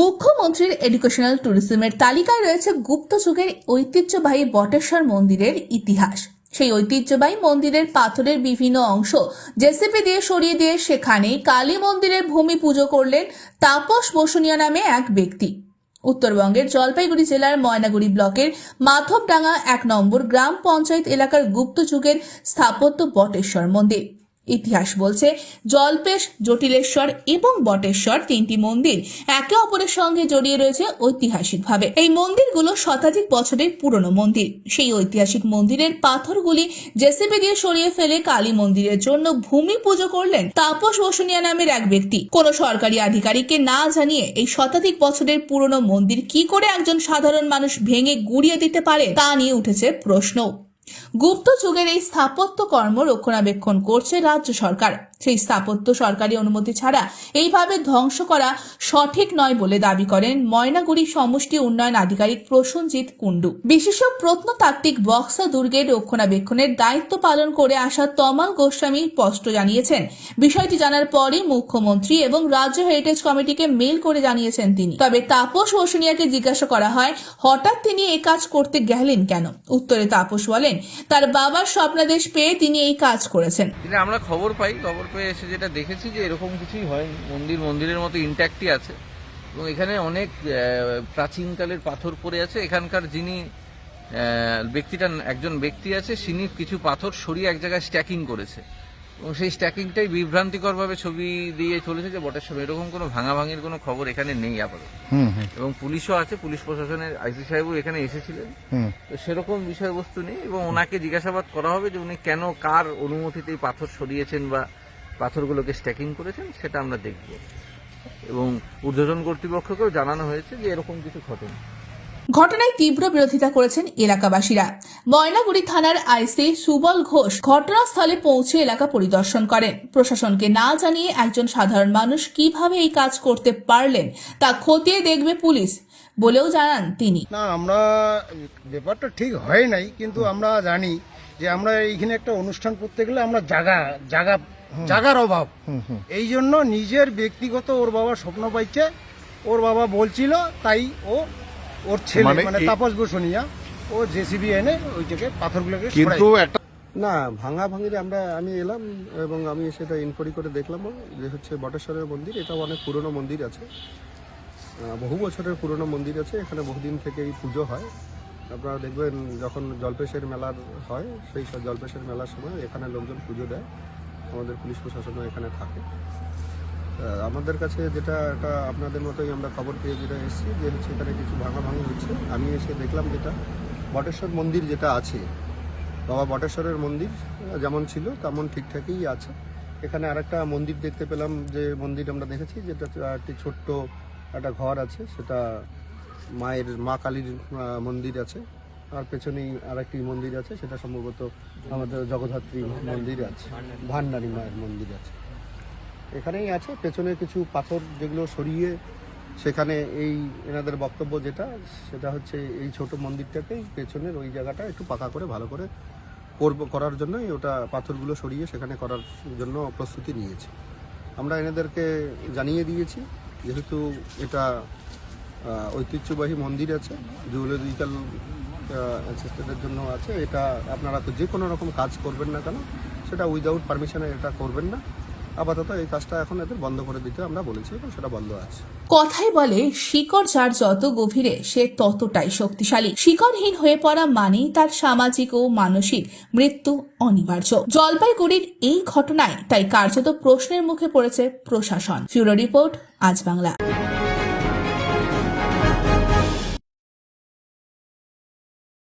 মুখ্যমন্ত্রীর এডুকেশনাল ট্যুরিজমের তালিকায় রয়েছে গুপ্ত যুগের ঐতিহ্যবাহী বটেশ্বর মন্দিরের ইতিহাস। সেই ঐতিহ্যবাহী মন্দিরের পাথরের বিভিন্ন অংশ জেসিপি দিয়ে সরিয়ে দিয়ে সেখানেই কালী মন্দিরের ভূমি পুজো করলেন তাপস বসুনিয়া নামে এক ব্যক্তি। উত্তরবঙ্গের জলপাইগুড়ি জেলার ময়নাগুড়ি ব্লকের মাধবডাঙ্গা এক নম্বর গ্রাম পঞ্চায়েত এলাকার গুপ্ত যুগের স্থাপত্য বটেশ্বর মন্দির। ইতিহাস বলছে, জলপেশ, জটিলেশ্বর এবং বটেশ্বর তিনটি মন্দির একে অপরের সঙ্গে জড়িয়ে রয়েছে ঐতিহাসিকভাবে। এই মন্দিরগুলো শতাধিক বছরের পুরনো মন্দির। সেই ঐতিহাসিক মন্দিরের পাথরগুলি জেসিবি দিয়ে সরিয়ে ফেলে কালী মন্দিরের জন্য ভূমি পুজো করলেন তাপস বসুনিয়া নামের এক ব্যক্তি। কোন সরকারি আধিকারিককে না জানিয়ে এই শতাধিক বছরের পুরনো মন্দির কি করে একজন সাধারণ মানুষ ভেঙে গুড়িয়ে দিতে পারে তা নিয়ে উঠেছে প্রশ্ন। গুপ্ত যুগের এই স্থাপত্য কর্ম রক্ষণাবেক্ষণ করছে রাজ্য সরকার। সেই স্থাপত্য সরকারি অনুমতি ছাড়া এইভাবে ধ্বংস করা সঠিক নয় বলে দাবি করেন ময়নাগুড়ি সমষ্টি উন্নয়ন আধিকারিক প্রসেনজিৎ কুণ্ডু। বিশেষ প্রত্নতাত্ত্বিক বক্সা দুর্গের রক্ষণাবেক্ষণের দায়িত্ব পালন করে আসা তমাল গোস্বামী স্পষ্ট জানিয়েছেন। বিষয়টি জানার পরই মুখ্যমন্ত্রী এবং রাজ্য হেরিটেজ কমিটিকে মেল করে জানিয়েছেন তিনি। তবে তাপস বসুনিয়াকে জিজ্ঞাসা করা হয়, হঠাৎ তিনি এই কাজ করতে গেলেন কেন? উত্তরে তাপস বলেন, তার বাবার স্বপ্নাদেশ পেয়ে তিনি এই কাজ করেছেন। আমরা খবর পাই, খবর পেয়ে এসে যেটা দেখেছি যে এরকম কিছুই হয় মন্দির মন্দিরের মতো ইন্ট্যাক্টই আছে। এবং এখানে অনেক প্রাচীনকালের পাথর পড়ে আছে। এখানকার যিনি ব্যক্তিটা একজন ব্যক্তি আছে তিনি কিছু পাথর সরিয়ে এক জায়গায় স্ট্যাকিং করেছে। এবং সেই স্ট্যাকিংটাই বিভ্রান্তিকরভাবে ছবি দিয়ে চলেছে যে বটেশ্বর এরকম কোনো ভাঙাভাঙির কোনো খবর এখানে নেই আপাতত। এবং পুলিশও আছে পুলিশ প্রশাসনের আইসি সাহেবও এখানে এসেছিলেন। তো সেরকম বিষয়বস্তু নেই এবং ওনাকে জিজ্ঞাসাবাদ করা হবে যে উনি কেন কার অনুমতিতে পাথর সরিয়েছেন বা পাথরগুলোকে স্ট্যাকিং করেছেন সেটা আমরা দেখব। এবং ঊর্ধ্বতন কর্তৃপক্ষকেও জানানো হয়েছে যে এরকম কিছু ঘটেনি। ঘটনায় তীব্র বিরোধিতা করেছেন এলাকাবাসীরা। ময়নাগুড়ি থানার আইসি সুবল ঘোষ ঘটনাস্থলে পৌঁছে এলাকা পরিদর্শন করেন। প্রশাসনকে না জানিয়ে একজন সাধারণ মানুষ কীভাবে এই কাজ করতে পারলেন তা খতিয়ে দেখবে পুলিশ বলেও জানান তিনি। না আমরা ব্যাপারটা ঠিক হয় নাই কিন্তু আমরা জানি যে আমরা এইখানে একটা অনুষ্ঠান করতে গেলে আমরা জায়গা জায়গা জায়গার অভাব। এই জন্য নিজের ব্যক্তিগত ওর বাবা স্বপ্ন পাইছে। ওর বাবা বলছিল তাই ও ওর ছেলে মানে মানে তাপস বসুনিয়া ও জেসিবি এনে ওইটাকে পাথরগুলোকে কিন্তু একটা না ভাঙা ভাঙিরে আমরা আমি এলাম এবং আমি সেটা ইনকোয়ারি করে দেখলাম যে হচ্ছে বটেশ্বরের মন্দির এটা অনেক পুরনো মন্দির আছে। বহু বছরের পুরনো মন্দির আছে এখানে বহুদিন থেকেই পুজো হয়। আপনারা দেখবেন যখন জলপেশের মেলার হয় সেই সব জলপেশের মেলার সময় এখানে লোকজন পুজো দেয়। আমাদের পুলিশ প্রশাসনও এখানে থাকে। আমাদের কাছে যেটা একটা আপনাদের মতোই আমরা খবর পেয়ে যেটা এসেছি যে হচ্ছে এখানে কিছু ভাঙাভাঙি হচ্ছে। আমি এসে দেখলাম যেটা বটেশ্বর মন্দির যেটা আছে, বাবা বটেশ্বরের মন্দির যেমন ছিল তেমন ঠিকঠাকই আছে। এখানে আরেকটা মন্দির দেখতে পেলাম যে মন্দির আমরা দেখেছি, যেটা একটি ছোট্ট একটা ঘর আছে, সেটা মায়ের, মা কালীর মন্দির আছে। আর পেছনেই আরেকটি মন্দির আছে, সেটা সম্ভবত আমাদের জগদ্ধাত্রী মন্দির আছে, ভান্ডারী মায়ের মন্দির আছে। এখানেই আছে, পেছনে কিছু পাথর যেগুলো সরিয়ে সেখানে এই এনাদের বক্তব্য যেটা, সেটা হচ্ছে এই ছোট মন্দিরটাকেই পেছনের ওই জায়গাটা একটু পাকা করে, ভালো করে করব, করার জন্যই ওটা পাথরগুলো সরিয়ে সেখানে করার জন্য প্রস্তুতি নিয়েছে। আমরা এনাদেরকে জানিয়ে দিয়েছি, যেহেতু এটা ঐতিহ্যবাহী মন্দির আছে জুওলজিক্যাল অ্যাসিস্ট্যান্টের জন্য আছে। এটা আপনারা তো যে কোনো রকম কাজ করবেন না কেন, সেটা উইদাউট পারমিশনে এটা করবেন না। আপাতত এই কাজটা এখন এদের বন্ধ করে দিতে আমরা বলেছি এবং সেটা বন্ধ আছে। কথাই বলে, শিকড় যার যত গভীরে, সে ততটাই শক্তিশালী। শিকড়হীন হয়ে পড়া মানেই তার সামাজিক ও মানসিক মৃত্যু অনিবার্য। জলপাইগুড়ির এই ঘটনায় তাই কার্যত প্রশ্নের মুখে পড়েছে প্রশাসন। ফিউরো রিপোর্ট, আজ বাংলা।